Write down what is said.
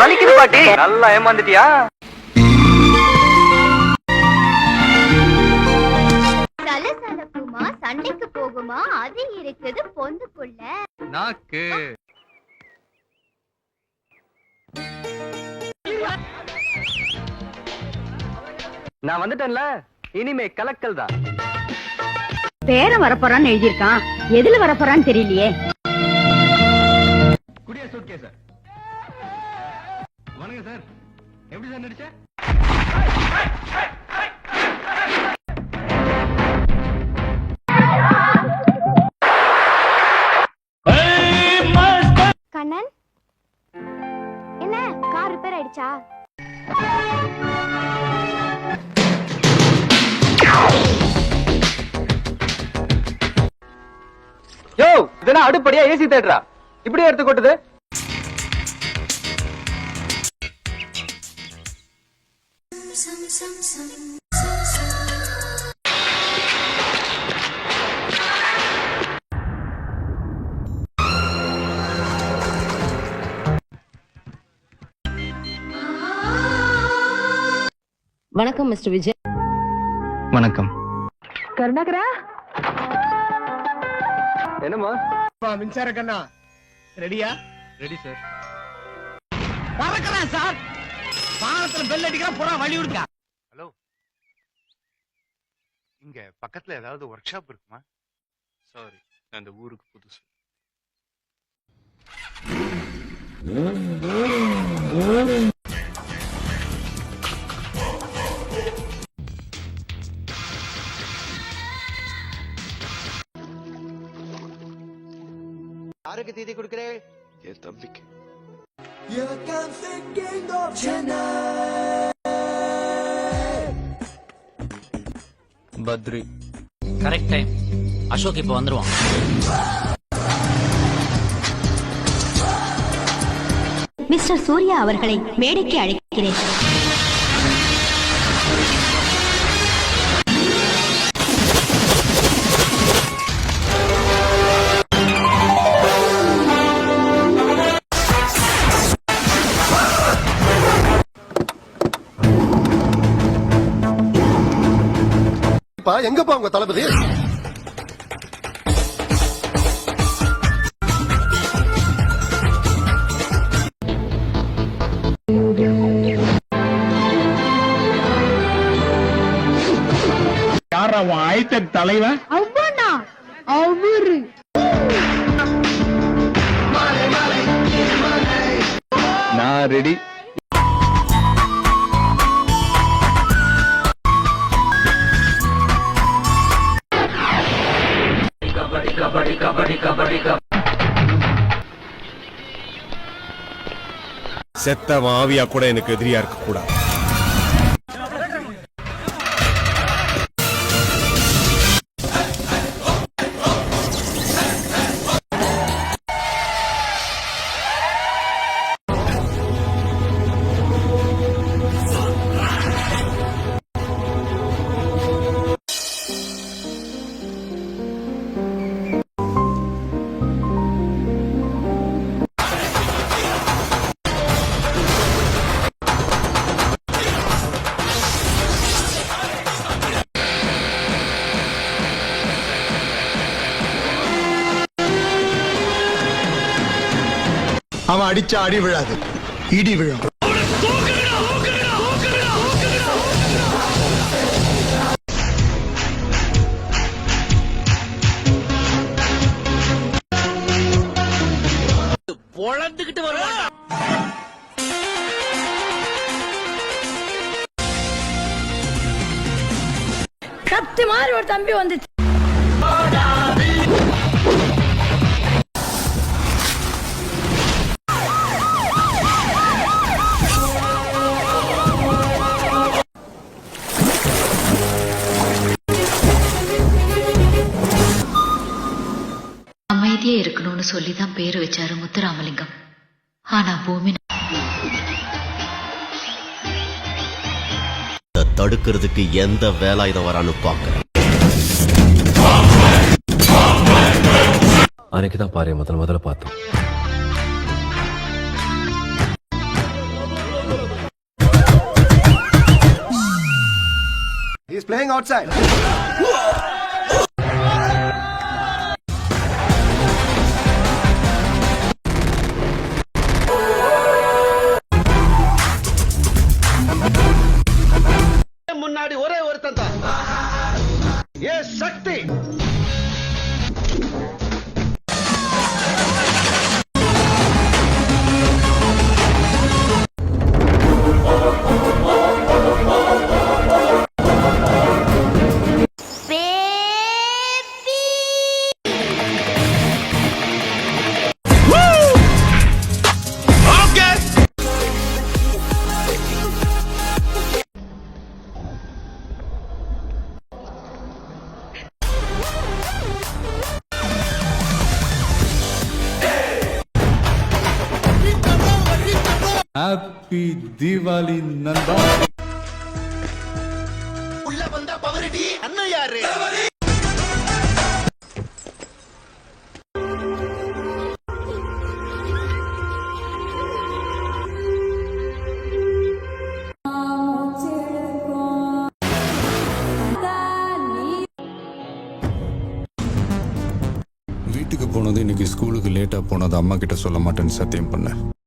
வலிக்குது பாட்டி. நல்லா ஏமாந்துட்டியா? சலசலப்புமா சண்டைக்கு போகுமா? அது இருக்குது பொந்துக்குள்ள. நாக்கு. நான் வந்துட்டேன்ல. இனிமே கலக்கல் தான். பேரன் வரப்போறான்னு எழுதியிருக்கான். எதுல வரப்போறான்னு தெரியலையே. குடியா சூட்கே சார் வணக்கம் சார். எப்படி சார் நடிச்ச? கண்ணன்? என்ன? கார் ரிப்பேர் ஆயிடுச்சா? இதெல்லாம் அடுப்படியா ஏசி தேட்டரா இப்படியே எடுத்து கொட்டுது. வணக்கம் மிஸ்டர் விஜய். வணக்கம். கருணாகரா? என்னம்மா? மின்சார கண்ணா. ரெடியா? Ready sir. பறக்கிறான் சார். வானத்துல பெல் அடிக்கிறான் புறா வழி விடுங்க ஹலோ. இங்க பக்கத்துல ஏதாவது ஒர்க் ஷாப் இருக்குமா சாரி அந்த ஊருக்கு புதுசு. யாருக்கு தீதி கொடுக்கிறேன் என் தம்பிக்கு. பத்ரி. கரெக்ட் டைம் அசோக் இப்போ வந்துருவான். மிஸ்டர் சூர்யா அவர்களை மேடைக்கு அழைக்கிறேன். எங்கப்பா உங்க தளபதி? யார் அவன் ஐடெக் தலைவன் அவரு. நான் ரெடி செத்த மாவியா கூட எனக்கு எதிரியா இருக்க கூடாது அடிச்சா அடி விழாது. இடி விழும். பொழந்துகிட்டு வருவான் கத்தி மாதிரி ஒரு தம்பி வந்துச்சு. அமைதியா இருக்கணும்னு சொல்லி தான் பேர் வச்சாரு முத்துராமலிங்கம். ஆனா பூமி தடுக்கிறதுக்கு எந்த வேலாயுதம் வரான்னு பாக்குறேன் அன்னைக்கு தான் பாரு முதல்ல முதல்ல பார்த்தோம். He's playing outside. முன்னாடி ஒரே ஒருத்தன் தான். ஏ சக்தி! ஹாப்பி தீபாவளி நண்பா உள்ள வந்தா பவரடி அண்ணன் யாரு வீட்டுக்கு போனது இன்னைக்கு ஸ்கூலுக்கு லேட்டா போனது அம்மா கிட்ட சொல்ல மாட்டேன்னு சத்தியம் பண்ணேன்.